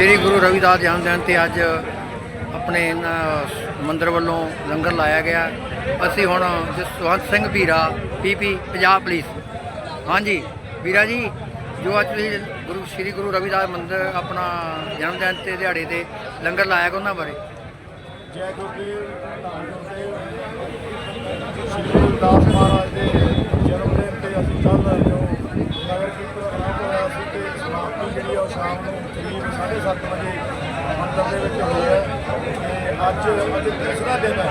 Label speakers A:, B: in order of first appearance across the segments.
A: ਸ਼੍ਰੀ ਗੁਰੂ ਰਵਿਦਾਸ ਜਨਮ ਦਿਨ ਤੇ ਅੱਜ ਆਪਣੇ ਮੰਦਰ ਵੱਲੋਂ ਲੰਗਰ ਲਾਇਆ ਗਿਆ। ਅਸੀਂ ਹੁਣ ਜਸਵੰਤ ਸਿੰਘ ਵੀਰਾ ਪੀਪੀ ਪੰਜਾਬ ਪੁਲਿਸ। ਹਾਂਜੀ, ਵੀਰਾ ਜੀ, ਜੋ ਅੱਜ ਤੁਸੀਂ ਗੁਰੂ, ਸ਼੍ਰੀ ਗੁਰੂ ਰਵਿਦਾਸ ਮੰਦਰ ਆਪਣਾ ਜਨਮ ਦਿਨ ਤੇ ਦਿਹਾੜੇ ਤੇ ਲੰਗਰ ਲਾਇਆ ਗਿਆ ਉਹਨਾਂ ਬਾਰੇ।
B: ਜੈ ਗੁਰਦੇਵ ਧੰਨ ਗੁਰਦੇਵ। ਸ਼੍ਰੀ ਗੁਰੂ ਦਾਸ ਮਹਾਰਾਜ ਦੇ ਜਨਮ ਦਿਨ ਤੇ ਅਸੀਂ ਕੱਲ੍ਹ ਜੋ ਨਗਰ ਕੀਰਤਨ ਆਰੰਭ ਹੋਇਆ ਸੀ ਤੇ ਸਮਾਪਤੀ ਜਿਹੜੀ ਆ ਉਹ ਸ਼ਾਮ ਨੂੰ ਕਰੀਬ 7:30 ਵਜੇ ਮੰਦਿਰ ਦੇ ਵਿੱਚ ਹੋਈ ਹੈ ਤੇ ਅੱਜ ਅੱਜ ਤੀਸਰਾ ਦਿਨ ਹੈ।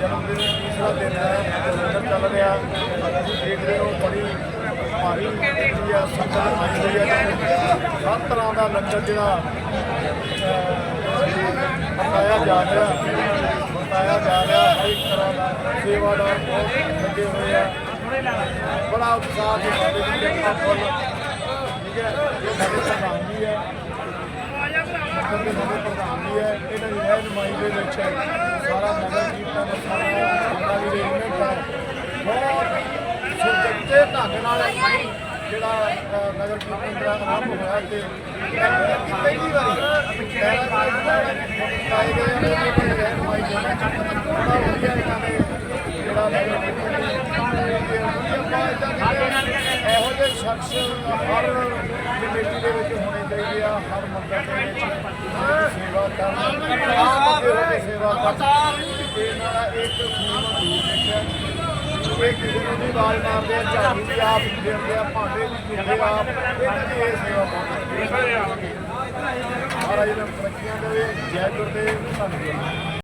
B: ਜਨਮ ਦਿਨ ਤੀਸਰਾ ਦਿਨ ਹੈ ਲੰਗਰ ਚੱਲ ਰਿਹਾ ਤੁਸੀਂ ਦੇਖ ਰਹੇ ਹੋ ਬੜੀ ਭਾਰੀ ਜਿਹੜੀ ਆ ਸੰਗਤ ਆਈ ਹੋਈ ਹੈ। ਤੇ ਸਭ ਤਰ੍ਹਾਂ ਦਾ ਲੰਗਰ ਜਿਹੜਾ ਬਤਾਇਆ ਜਾ ਰਿਹਾ ਬਤਾਇਆ ਜਾ ਰਿਹਾ, ਹਰ ਇੱਕ ਤਰ੍ਹਾਂ ਦਾ ਸੇਵਾਦਾਰ ਬਹੁਤ ਲੱਗੇ ਹੋਏ ਆ। ਬੜਾ ਉਤਸ਼ਾਹ ਦੇ ਸਾਡੇ ਦੀ ਕਿਰਪਾ ਠੀਕ ਹੈ, ਇਹ ਸਾਡੇ ਪ੍ਰਧਾਨ ਜੀ ਹੈ ਸਾਡੇ ਸਾਡੇ ਪ੍ਰਧਾਨ ਜੀ ਹੈ ਇਹਨਾਂ ਦੀ ਰਹਿਨਮਾਈ ਦੇ ਵਿੱਚ ਸਾਰਾ ਨਗਰ ਕੀਰਤਨ ਸਾਰਾ ਜਿਹੜਾ ਵੀ ਹੈ। ਬਹੁਤ ਸੁਚੱਜੇ ਢੰਗ ਨਾਲ ਜਿਹੜਾ ਨਗਰ ਕੀਰਤਨ ਦਾ ਆਰੰਭ ਹੋਇਆ ਤੇ ਇਹ ਪਹਿਲੀ ਵਾਰੀ ਆਏ ਗਏ ਨੇ ਰਹਿਨਮਾਈ ਦੇ ਵਿੱਚ ਬੜਾ ਵਧੀਆ ਇਹਨਾਂ ਨੇ ਜਿਹੜਾ ਨਗਰ ਕੀਰਤਨ ਇਹੋ ਜਿਹੇ ਸ਼ਖਸ ਹਰ ਕਮੇਟੀ ਦੇ ਵਿੱਚ ਹੋਣੇ ਚਾਹੀਦੇ ਆ ਹਰ ਮੰਦਰ ਦੇ ਵਿੱਚ ਸੇਵਾ ਕਰਨ ਆਪ ਅੱਗੇ ਸੇਵਾ ਕਰਨ ਇਹਨਾਂ ਦਾ ਇੱਕ ਖੂਨ ਦੂਰ ਨਿਕਲਿਆ ਇਹ ਕਿਸੇ ਨੂੰ ਵੀ ਆਵਾਜ਼ ਮਾਰਦੇ ਆ ਝਾੜੂ ਵੀ ਆਪ ਫੇਰਦੇ ਆ ਭਾਂਡੇ ਵੀ ਧੋਂਦੇ ਆ ਇਹਨਾਂ ਦੀ ਇਹ ਸੇਵਾ ਬਹੁਤ ਮਹਾਰਾਜ ਨੇ ਤਰੱਕੀਆਂ ਦੇਵੇ ਜੈ ਗੁਰਦੇਵ ਧੰਨਵਾਦ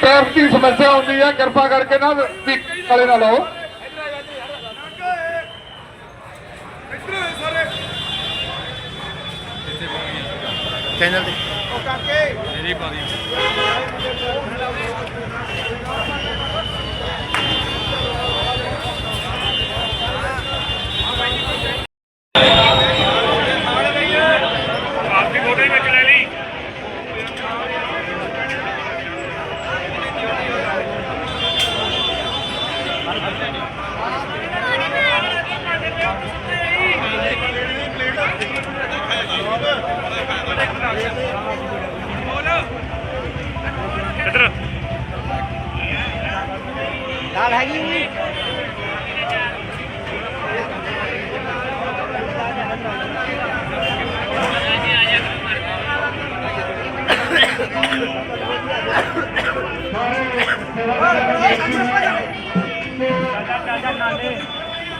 C: ਟੈਪ ਦੀ ਸਮੱਸਿਆ ਹੁੰਦੀ ਹੈ ਕਿਰਪਾ ਕਰਕੇ ਨਾ ਵੀ ਵਾਲੇ ਨਾ ਲਾਓ।
A: ਚੈਨਲ ਤੇ।
D: ਆਪਦੀ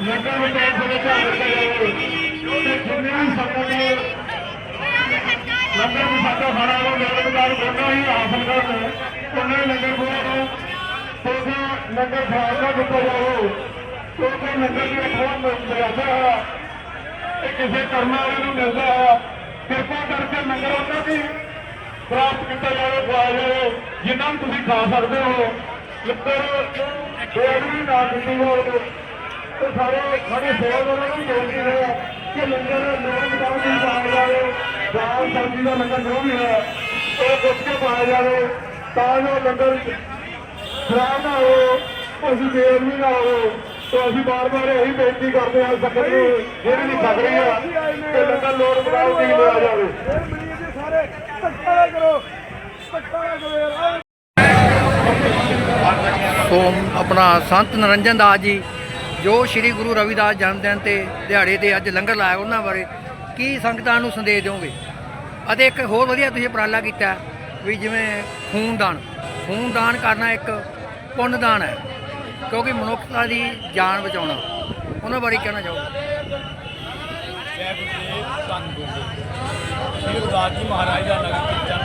C: ਲੰਗਰ ਵਿਚਾਰ ਸਭੇ ਦਾ ਲੰਗਰ ਤੇ ਜਿੰਨੇ ਵੀ ਸੰਗਤ ਨੇ ਲੰਗਰ ਨੂੰ ਸਾਡਾ ਖਾਣਾ ਉਹ ਲੰਗਰਦਾਰ ਉਹਨਾਂ ਹੀ ਹਾਸਲ ਕਰਨ ਉਹਨਾਂ ਲੰਗਰ ਬੋਲੋ ਤੇ ਲੰਗਰ ਖਾਣ ਦਾ ਦਿੱਤਾ ਜਾਓ। ਕਿਉਂਕਿ ਲੰਗਰ ਦੀ ਖੋਲ ਮਿਲਦਾ ਹੈ। ਇਹ ਕਿਸੇ ਕਰਮਾਂ ਵਾਲੇ ਨੂੰ ਮਿਲਦਾ ਹੈ। ਕਿਰਪਾ ਕਰਕੇ ਲੰਗਰ ਉਹਨਾਂ ਦੀ ਪ੍ਰਾਪਤ ਕੀਤਾ ਜਾਵੇ, ਖਵਾਇਆ ਜਾਵੇ, ਜਿੰਨਾ ਵੀ ਤੁਸੀਂ ਖਾ ਸਕਦੇ ਹੋ। ਲੰਗਰ ਬੇਅਦਬੀ ਨਾ ਕੀਤੀ ਹੋਵੇ ਤੇ ਸਾਰੇ ਸਾਡੇ ਸੇਵਾਦਾਰਾਂ ਨੂੰ ਬੇਨਤੀ ਹੈ ਕਿ ਲੰਗਰ ਲੋਕ ਬਤਾਉ ਦੀ ਪਾਇਆ ਜਾਵੇ। ਦਾਲ, ਸਬਜ਼ੀ ਦਾ ਲੰਗਰ ਜੋ ਵੀ ਹੈ ਉਹ ਪੁੱਛ ਕੇ ਪਾਇਆ ਜਾਵੇ। ਤਾਂ ਜੋ ਲੰਗਰ ਖਰਾਬ ਨਾ ਹੋ ਅਸੀਂ ਬੇਅਦਬੀ ਨਾ ਹੋ ਤੇ ਅਸੀਂ ਬਾਰ-ਬਾਰ ਇਹੀ ਬੇਨਤੀ ਕਰਦੇ ਹਾਂ ਸੰਗਤ ਨੂੰ ਜਿਹੜੀ ਨਹੀਂ ਛੱਡ ਰਹੀ ਹੈ ਕਿ ਲੰਗਰ ਲੋੜ ਬਤਾਉ ਦੀ ਲਿਆ ਜਾਵੇ।
A: ਸੋ ਆਪਣਾ ਸੰਤ ਨਰਿੰਜਨ ਦਾਸ ਜੀ ਜੋ ਸ੍ਰੀ ਗੁਰੂ ਰਵਿਦਾਸ ਜਨਮ ਦਿਨ ਤੇ ਦਿਹਾੜੇ ਤੇ ਅੱਜ ਲੰਗਰ ਲਾਇਆ ਉਹਨਾਂ ਬਾਰੇ ਕੀ ਸੰਗਤਾਂ ਨੂੰ ਸੰਦੇਸ਼ ਦਿਓਗੇ? ਅਤੇ ਇੱਕ ਹੋਰ ਵਧੀਆ ਤੁਸੀਂ ਉਪਰਾਲਾ ਕੀਤਾ ਵੀ ਜਿਵੇਂ ਖੂਨਦਾਨ। ਖੂਨਦਾਨ ਕਰਨਾ ਇੱਕ ਪੁੰਨਦਾਨ ਹੈ ਕਿਉਂਕਿ ਮਨੁੱਖਤਾ ਦੀ ਜਾਨ ਬਚਾਉਣਾ ਉਹਨਾਂ ਬਾਰੇ ਕਹਿਣਾ ਚਾਹੋਗੇ
B: ਜੈ ਗੁਰਦੇਵ ਧੰਨ ਗੁਰਦੇਵ ਸ਼੍ਰੀ ਗੁਰਦਾਸ ਜੀ ਮਹਾਰਾਜ ਦਾ ਨਗਰ ਕੀਰਤਨ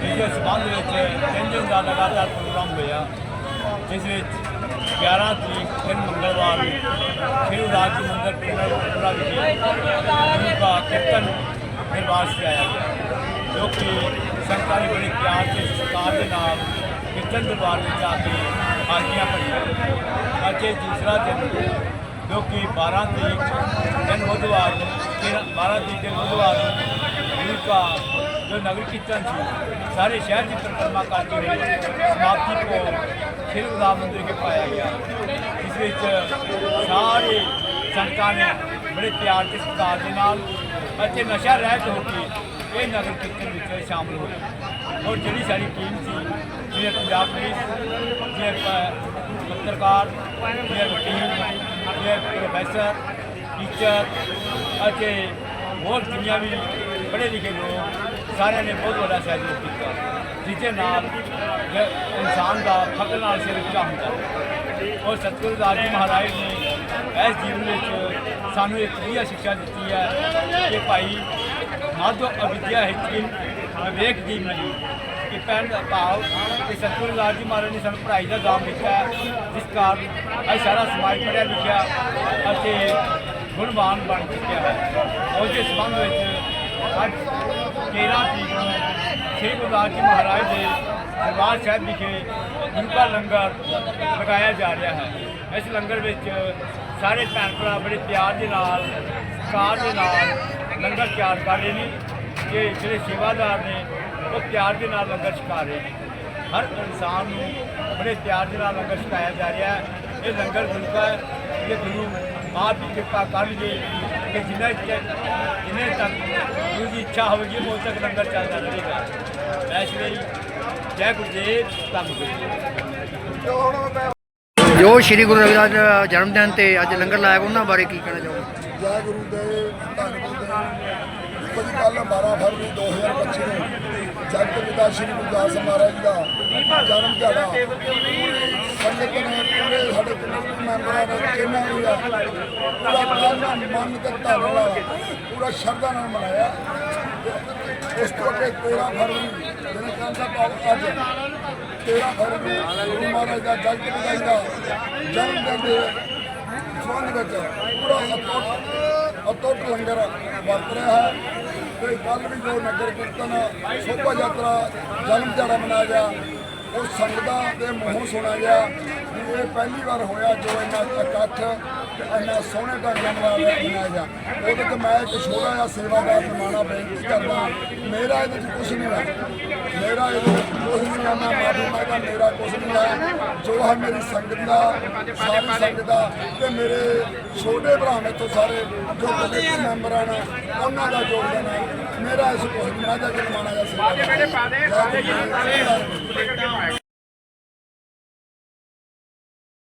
B: ਕਿ ਇਸ ਸੰਬੰਧ ਵਿੱਚ ਤਿੰਨ ਦਿਨ ਦਾ ਲਗਾਤਾਰ ਪ੍ਰੋਗਰਾਮ ਹੋਇਆ ਜਿਸ ਵਿੱਚ
D: 11 ਤਰੀਕ ਦਿਨ ਮੰਗਲਵਾਰ ਨੂੰ ਸ਼੍ਰੀ ਰਾਜ ਮੰਦਰ ਪਿੰਡਰਾ ਵਿਖੇ ਗੁਰੂ ਦਾ ਕੀਰਤਨ ਦਰਬਾਰ ਸਜਾਇਆ ਗਿਆ ਜੋ ਕਿ ਸੰਗਤਾਂ ਨੇ ਬੜੇ ਪਿਆਰ ਤੇ ਸਤਿਕਾਰ ਦੇ ਨਾਲ ਕੀਰਤਨ ਦਰਬਾਰ ਵਿੱਚ ਆ ਕੇ ਹਾਜ਼ਰੀਆਂ ਭਰੀਆਂ। ਅੱਜ ਇਹ ਦੂਸਰਾ ਦਿਨ ਜੋ ਕਿ 12 ਤਰੀਕ ਦਿਨ ਬੁੱਧਵਾਰ ਨੂੰ 13 12 ਤਰੀਕ ਦਿਨ ਬੁੱਧਵਾਰ ਨੂੰ ਗੁਰੂ ਦਾ ਜੋ ਨਗਰ ਕੀਰਤਨ ਸੀ, ਸਾਰੇ ਸ਼ਹਿਰ ਦੀ ਪਰਿਕਰਮਾ ਕਰਦੇ ਹੋਏ ਸਮਾਪਤੀ ਕੋ ਸ਼੍ਰੀ ਰਾਮ ਮੰਦਿਰ ਕੇ ਪਾਇਆ ਗਿਆ। ਇਸ ਵਿੱਚ ਸਾਰੇ ਸੰਗਤਾਂ ਨੇ ਬੜੇ ਪਿਆਰ ਤੇ ਸਤਿਕਾਰ ਦੇ ਨਾਲ ਅਤੇ ਨਸ਼ਾ ਰਹਿਤ ਹੋ ਕੇ ਇਹ ਨਗਰ ਕੀਰਤਨ ਵਿੱਚ ਸ਼ਾਮਲ ਹੋਏ ਔਰ ਜਿਹੜੀ ਸਾਡੀ ਟੀਮ ਸੀ, ਜਿਵੇਂ ਪੰਜਾਬ ਪੁਲਿਸ, ਜਿਵੇਂ ਪੱਤਰਕਾਰ, ਜਿਵੇਂ ਵਕੀਲ ਜਿਵੇਂ ਪ੍ਰੋਫੈਸਰ ਟੀਚਰ ਅਤੇ ਹੋਰ ਦੁਨੀਆ ਵੀ ਪੜ੍ਹੇ ਲਿਖੇ ਲੋਕ, ਸਾਰਿਆਂ ਨੇ ਬਹੁਤ ਵੱਡਾ ਸਹਿਯੋਗ ਕੀਤਾ। ਜਿਹਦੇ ਨਾਲ ਇਨਸਾਨ ਦਾ ਫਕਰ ਨਾਲ ਸਿਰ ਉੱਚਾ ਹੁੰਦਾ ਔਰ ਸਤਿਗੁਰੂ ਦਾਸ ਜੀ ਮਹਾਰਾਜ ਨੇ ਇਸ ਜੀਵਨ ਵਿੱਚ ਸਾਨੂੰ ਇੱਕ ਵਧੀਆ ਸਿੱਖਿਆ ਦਿੱਤੀ ਹੈ ਕਿ ਭਾਈ ਮਾਧੋ ਅਵਿਦਿਆ ਹਿੱਤੀ ਵਿਵੇਕ ਜੀ ਮਿਲੀ ਕਿ ਪੈਣ ਦਾ ਭਾਵ ਕਿ ਸਤਿਗੁਰੂ ਦਾਸ ਜੀ ਮਹਾਰਾਜ ਨੇ ਸਾਨੂੰ ਪੜ੍ਹਾਈ ਦਾ ਦਾਮ ਦਿੱਤਾ ਹੈ, ਜਿਸ ਕਾਰਨ ਅੱਜ ਸਾਰਾ ਸਮਾਜ ਪੜ੍ਹਿਆ ਲਿਖਿਆ ਅਤੇ ਗੁਣਵਾਨ ਬਣ ਚੁੱਕਿਆ ਹੈ। ਉਸ ਦੇ ਸੰਬੰਧ ਵਿੱਚ ਅੱਜ 13 ਤਰੀਕ ਨੂੰ ਸ੍ਰੀ ਗੁਰਦਾਸ ਜੀ ਮਹਾਰਾਜ ਦੇ ਦਰਬਾਰ ਸਾਹਿਬ ਵਿਖੇ ਗੁਰੂ ਲੰਗਰ ਲਗਾਇਆ ਜਾ ਰਿਹਾ ਹੈ। ਇਸ ਲੰਗਰ ਵਿੱਚ ਸਾਰੇ ਭੈਣ ਭਰਾ ਬੜੇ ਪਿਆਰ ਦੇ ਨਾਲ ਸਤਿਕਾਰ ਦੇ ਨਾਲ ਲੰਗਰ ਤਿਆਰ ਕਰ ਰਹੇ ਨੇ ਕਿ ਜਿਹੜੇ ਸੇਵਾਦਾਰ ਨੇ ਉਹ ਪਿਆਰ ਦੇ ਨਾਲ ਲੰਗਰ ਛਕਾ ਰਹੇ ਨੇ। ਹਰ ਇਨਸਾਨ ਨੂੰ ਬੜੇ ਪਿਆਰ ਦੇ ਨਾਲ ਲੰਗਰ ਛਕਾਇਆ ਜਾ ਰਿਹਾ ਹੈ। ਇਹ ਲੰਗਰ ਗੁਰੂ ਦਾ ਹੈ ਇਹ ਗੁਰੂ ਆਪ ਦੀ ਕਿਰਪਾ ਕਰਨਗੇ ਕਿ ਜਿੰਨਾ ਜਿੰਨੇ ਤੱਕ ਗੁਰੂ ਦੀ ਇੱਛਾ ਹੋਵੇਗੀ ਉਦੋਂ ਤੱਕ ਲੰਗਰ ਚੱਲਦਾ ਰਹੇਗਾ। ਇਸ ਲਈ ਜੈ ਗੁਰਦੇਵ ਧੰਨ ਗੁਰੂ
A: ਜੋ ਸ਼੍ਰੀ ਗੁਰੂ ਰਵਿਦਾਸ ਦਾ ਜਨਮ ਦਿਨ ਤੇ ਅੱਜ ਲੰਗਰ ਲਾਇਆ ਉਹਨਾਂ ਬਾਰੇ ਕੀ ਕਹਿਣਾ ਚਾਹੋਗੇ?
E: ਜੈ ਗੁਰੂ ਦੇ ਧੰਨ ਗੁਰੂ ਦੇ ਕੁਝ ਕੱਲ 12 ਫਰਵਰੀ 2025 ਨੂੰ। ਜਗਤ ਪਿਤਾ ਸ਼੍ਰੀ ਗੁਰੂ ਦਾਸ ਮਹਾਰਾਜ ਦਾ ਜਨਮ ਦਿਹਾੜਾ। ਸੰਗਤ ਨੇ ਪੂਰੇ ਸਾਡੇ ਜਿੰਨੇ ਮੈਂਬਰਾਂ ਨੇ ਜਿੰਨਾ ਵੀ ਆ ਪੂਰਾ ਮਨ ਤੇ ਧਨ ਨਾਲ, ਪੂਰਾ ਸ਼ਰਧਾ ਨਾਲ ਮਨਾਇਆ। ਤੇ ਉਸ ਤੋਂ ਅੱਗੇ 13 ਫਰਵਰੀ ਜਿਹਨੇ ਕਹਿੰਦਾ ਭਾਵ ਅੱਜ 13 ਫਰਵਰੀ ਗੁਰੂ ਮਹਾਰਾਜ ਦਾ ਜਗਤ ਪਿਤਾ ਜੀ ਦਾ ਜਨਮ ਦਿਨ ਦੇ ਸੰਬੰਧ ਵਿੱਚ ਪੂਰਾ ਅਟੁੱਟ ਅਟੁੱਟ ਲੰਗਰ ਵਰਤ ਰਿਹਾ ਹੈ। ਤੇ ਕੱਲ ਵੀ ਜੋ ਨਗਰ ਕੀਰਤਨ, ਸ਼ੋਭਾ ਯਾਤਰਾ, ਜਨਮ ਦਿਹਾੜਾ ਮਨਾਇਆ ਗਿਆ, ਉਹ ਸੰਗਤਾਂ ਦੇ ਮੂੰਹੋਂ ਸੁਣਿਆ ਗਿਆ ਇਹ ਪਹਿਲੀ ਵਾਰ ਹੋਇਆ ਜੋ ਇਹਨਾਂ ਇਕੱਠ ਇੰਨਾ ਸੋਹਣੇ ਢੰਗ ਨਾਲ ਮਨਾਇਆ ਗਿਆ ਉਹਦੇ ਤੇ ਮੈਂ ਇੱਕ ਛੋਟਾ ਜਿਹਾ ਸੇਵਾਦਾਰ ਨਿਮਾਣਾ ਬੇਨਤੀ ਕਰਦਾ। ਮੇਰਾ ਇਹਦੇ ਵਿੱਚ ਕੁਝ ਨਹੀਂ ਹੈ। ਮੇਰਾ ਇਹਦੇ ਵਿੱਚ ਕੁਝ ਨਹੀਂ ਹੈ। ਮੈਂ ਮਾਫੀ ਮੇਰਾ ਕੁਝ ਨਹੀਂ ਹੈ। ਜੋ ਹੈ ਮੇਰੀ ਸੰਗਤ ਦਾ, ਸਾਰੀ ਸੰਗਤ ਦਾ ਤੇ ਮੇਰੇ ਛੋਟੇ ਭਰਾ ਨੇ ਤੋਂ ਸਾਰੇ ਜੋ ਕਮੇਟੀ ਮੈਂਬਰ ਹਨ, ਉਹਨਾਂ ਦਾ ਯੋਗਦਾਨ ਹੈ। ਮੇਰਾ ਇਸ ਕੁਝ ਨਹੀਂ ਮੈਂ ਤਾਂ ਨਿਮਾਣਾ ਜਿਹਾ